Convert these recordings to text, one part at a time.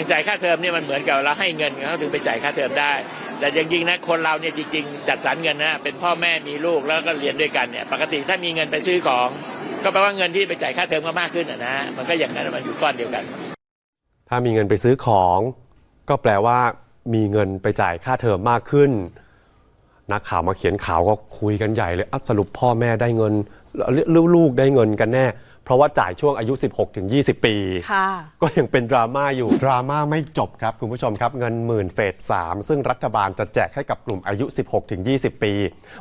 อย่างจ่ายค่าเทอมเนี่ยมันเหมือนกับเราให้เงินเขาถึงไปจ่ายค่าเทอมได้ แต่จริงๆนะคนเราเนี่ยจริงๆ จัดสรรเงินนะเป็นพ่อแม่มีลูกแล้วก็เรียนด้วยกันเนี่ยปกติถ้ามีเงินไปซื้อของ ก็แปลว่าเงินที่ไปจ่ายค่าเทอมก็มากขึ้นนะ มันก็อย่างนั้นมันอยู่ก้อนเดียวกัน ถ้ามีเงินไปซื้อของ ก็แปลว่ามีเงินไปจ่ายค่าเทอมมากขึ้น นักข่าวมาเขียนข่าวก็คุยกันใหญ่เลยอะสรุปพ่อแม่ได้เงินลูกได้เงินกันแน่ ราะว่าจ่ายช่วงอายุ 16ถึง20 ปีค่ะก็ยังเป็นดราม่าอยู่ ดราม่าไม่จบครับ คุณผู้ชมครับเงินหมื่นเฟส3ซึ่งรัฐบาลจะแจกให้กับกลุ่มอายุ 16ถึง20 ปี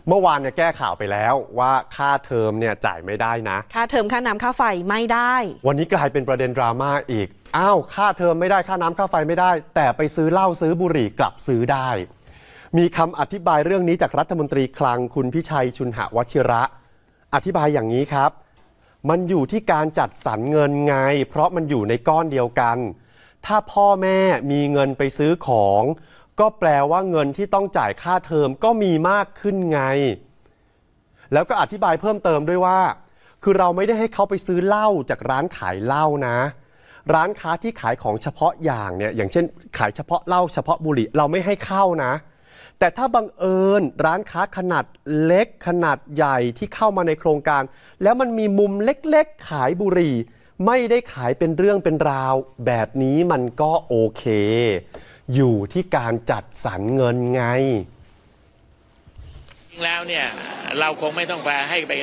เมื่อวานเนี่ยแก้ข่าวไปแล้วว่าค่าเทอมเนี่ยจ่ายไม่ได้นะ ค่าเทอมค่าน้ำค่าไฟไม่ได้ วันนี้กลายเป็นประเด็นดราม่าอีกอ้าวค่าเทอมไม่ได้ค่าน้ำค่าไฟไม่ได้ แต่ไปซื้อเหล้าซื้อบุหรี่กลับซื้อได้ มีคำอธิบายเรื่องนี้จากรัฐมนตรีคลังคุณพิชัยชุนหวชิระ อธิบายอย่างนี้ครับ มันอยู่ที่การจัดสรรเงินไง เพราะมันอยู่ในก้อนเดียวกัน ถ้าพ่อแม่มีเงินไปซื้อของ ก็แปลว่าเงินที่ต้องจ่ายค่าเทอมก็มีมากขึ้นไง แล้วก็อธิบายเพิ่มเติมด้วยว่า คือเราไม่ได้ให้เขาไปซื้อเหล้าจากร้านขายเหล้านะ ร้านค้าที่ขายของเฉพาะอย่างเนี่ยอย่างเช่น ขายเฉพาะเหล้าเฉพาะบุหรี่เราไม่ให้เข้านะ แต่ถ้าบังเอิญร้านค้าขนาดเล็กขนาดใหญ่ที่เข้ามาในโครงการ แล้วมันมีมุมเล็กๆ ขายบุหรี่ ไม่ได้ขายเป็นเรื่องเป็นราว แบบนี้มันก็โอเค อยู่ที่การจัดสรรเงินไงจริงแล้วเนี่ยเราคงไม่ต้องไปให้ไป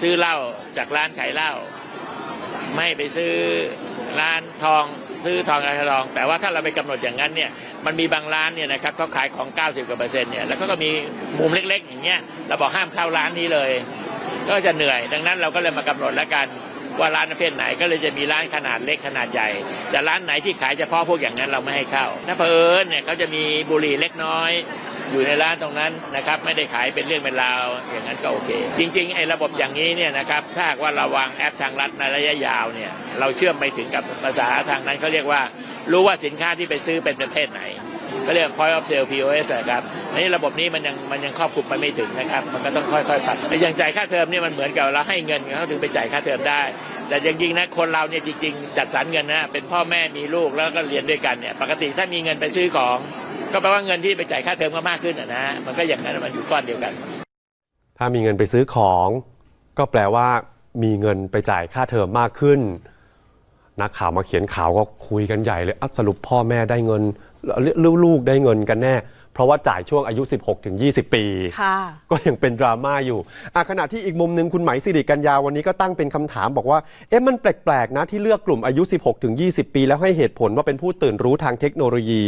ซื้อเหล้าจากร้านขายเหล้าไม่ไปซื้อร้านทอง ซื้อทองอะไรทอง แต่ว่าถ้าเราไปกำหนดอย่างนั้นเนี่ยมันมีบางร้านเนี่ยนะครับเขาขายของ 90กว่าเปอร์เซ็นต์เนี่ยแล้วก็มีมุมเล็กๆ อย่างเงี้ยเราบอกห้ามเข้าร้านนี้เลย ก็จะเหนื่อย ดังนั้นเราก็เลยมากำหนดแล้วกันว่าร้านประเภทไหนก็เลยจะมีร้านขนาดเล็กขนาดใหญ่ แต่ร้านไหนที่ขายเฉพาะพวกอย่างนั้นเราไม่ให้เข้า ถ้าเผอินเนี่ยเขาจะมีบุหรี่เล็กน้อย อยู่ในร้านตรงนั้นนะครับไม่ได้ขายเป็นเรื่องเป็นราวอย่างนั้นก็โอเค จริงๆไอ้ระบบอย่างนี้เนี่ยนะครับถ้าว่าเราวางแอปทางรัฐในระยะยาวเนี่ยเราเชื่อมไปถึงกับภาษาทางนั้นเขาเรียกว่า รู้ว่าสินค้าที่ไปซื้อเป็นประเภทไหนก็เรียก point of sale POS ครับอันนี้ระบบนี้มันยังมันยังครอบคลุมไปไม่ถึงนะครับ มันก็ต้องค่อยๆปรับอย่างจ่ายค่าเทอมเนี่ยมันเหมือนกับเราให้เงินเขาถึงไปจ่ายค่าเทอมได้ แต่จริงๆนะคนเราเนี่ยจริง ๆ จัดสรรเงินนะเป็นพ่อแม่มีลูกแล้วก็เรียนด้วยกันเนี่ยปกติถ้ามีเงินไปซื้อของ ก็แปลว่าเงินที่ไปจ่ายค่าเทอมก็มากขึ้นนะนะมันก็อย่างนั้นมันอยู่ก้อนเดียวกัน ถ้ามีเงินไปซื้อของ ก็แปลว่ามีเงินไปจ่ายค่าเทอมมากขึ้น นักข่าวมาเขียนข่าวก็คุยกันใหญ่เลยอะสรุปพ่อแม่ได้เงินหรือลูกได้เงินกันแน่ เพราะว่าจ่ายช่วงอายุ 16 ถึง 20 ปีค่ะก็ยังเป็นดราม่าอยู่อะขณะที่อีกมุมหนึ่งคุณไหมสิริกัญญาวันนี้ก็ตั้งเป็นคำถามบอกว่า เอ๊ะมันแปลกๆนะที่เลือกกลุ่มอายุ 16 ถึง 20 ปี แล้วให้เหตุผลว่าเป็นผู้ตื่นรู้ทางเทคโนโลยี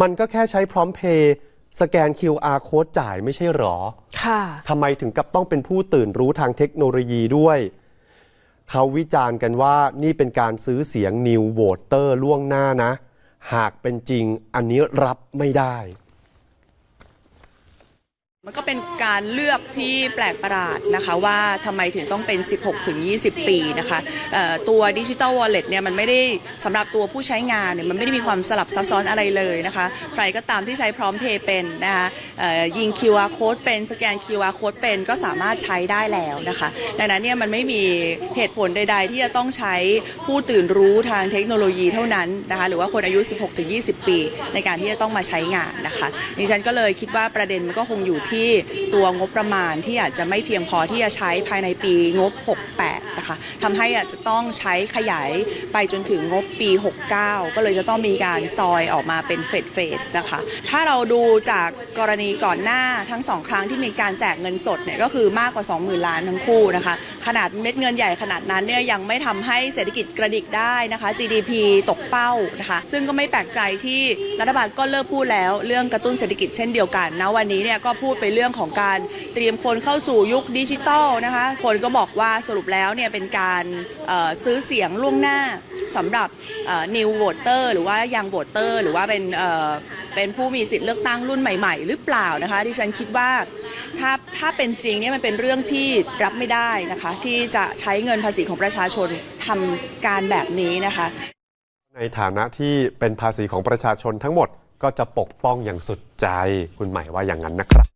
มันก็แค่ใช้พร้อมเพย์สแกน QR code จ่ายไม่ใช่หรอ ค่ะ ทำไมถึงกับต้องเป็นผู้ตื่นรู้ทางเทคโนโลยีด้วย เขาวิจารณ์กันว่านี่เป็นการซื้อเสียงนิวโวเตอร์ล่วงหน้านะ หากเป็นจริงอันนี้รับไม่ได้ มันก็เป็นการเลือกที่แปลกประหลาดนะคะว่าทำไมถึงต้องเป็น 16 ถึง 20 ปีนะคะเอ่อตัวดิจิ t a ลวอลเล็ตเนี่ยมันไม่ได้สำหรับตัวผู้ใช้งานเนี่ยมันไม่ได้มีความสลับซับซ้อนอะไรเลยนะคะใครก็ตามที่ใช้พร้อมเพย์เป็นนะคะเอ่อยิง QR code เป็นสแกน QR code เป็นก็สามารถใช้ได้แล้วนะคะดังนั้นเนี่ยมันไม่มีเหตุผลใด ๆ ที่จะต้องใช้ผู้ตื่นรู้ทางเทคโนโลยีเท่านั้นนะคะหรือว่าคนอายุ 16 ถึง 20 ปี ในการที่จะต้องมาใช้งานนะคะดิฉันก็เลยคิดว่าประเด็นมันก็คงอยู่ที่ตัวงบประมาณที่อาจจะไม่เพียงพอที่จะใช้ภายในปีงบ 68 นะคะทำให้อาจจะต้องใช้ขยายไปจนถึงงบปี 69 ก็เลยจะต้องมีการซอยออกมาเป็นเฟสเฟสนะคะ ถ้าเราดูจากกรณีก่อนหน้าทั้งสองครั้งที่มีการแจกเงินสดเนี่ยก็คือมากกว่า 20,000 ล้านทั้งคู่นะคะ ขนาดเม็ดเงินใหญ่ขนาดนั้นเนี่ยยังไม่ทำให้เศรษฐกิจกระดิกได้นะคะ GDP ตกเป้านะคะ ซึ่งก็ไม่แปลกใจที่รัฐบาลก็เลิกพูดแล้วเรื่องกระตุ้นเศรษฐกิจเช่นเดียวกันนะวันนี้เนี่ยก็พูดไปเรื่องของการเตรียมคนเข้าสู่ยุคดิจิทัลนะคะ คนก็บอกว่าสรุปแล้วเนี่ยเป็นการซื้อเสียงล่วงหน้าสำหรับนิวโวเตอร์หรือว่ายังโวเตอร์หรือว่าเป็นเอ่อเป็นผู้มีสิทธิ์เลือกตั้งรุ่นใหม่ๆ หรือเปล่านะคะที่ฉันคิดว่าถ้าถ้าเป็นจริงเนี่ยมันเป็นเรื่องที่รับไม่ได้นะคะ ที่จะใช้เงินภาษีของประชาชนทำการแบบนี้นะคะ ในฐานะที่เป็นภาษีของประชาชนทั้งหมดก็จะปกป้องอย่างสุดใจคุณหมายว่าอย่างนั้นนะครับ